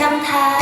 คำถาม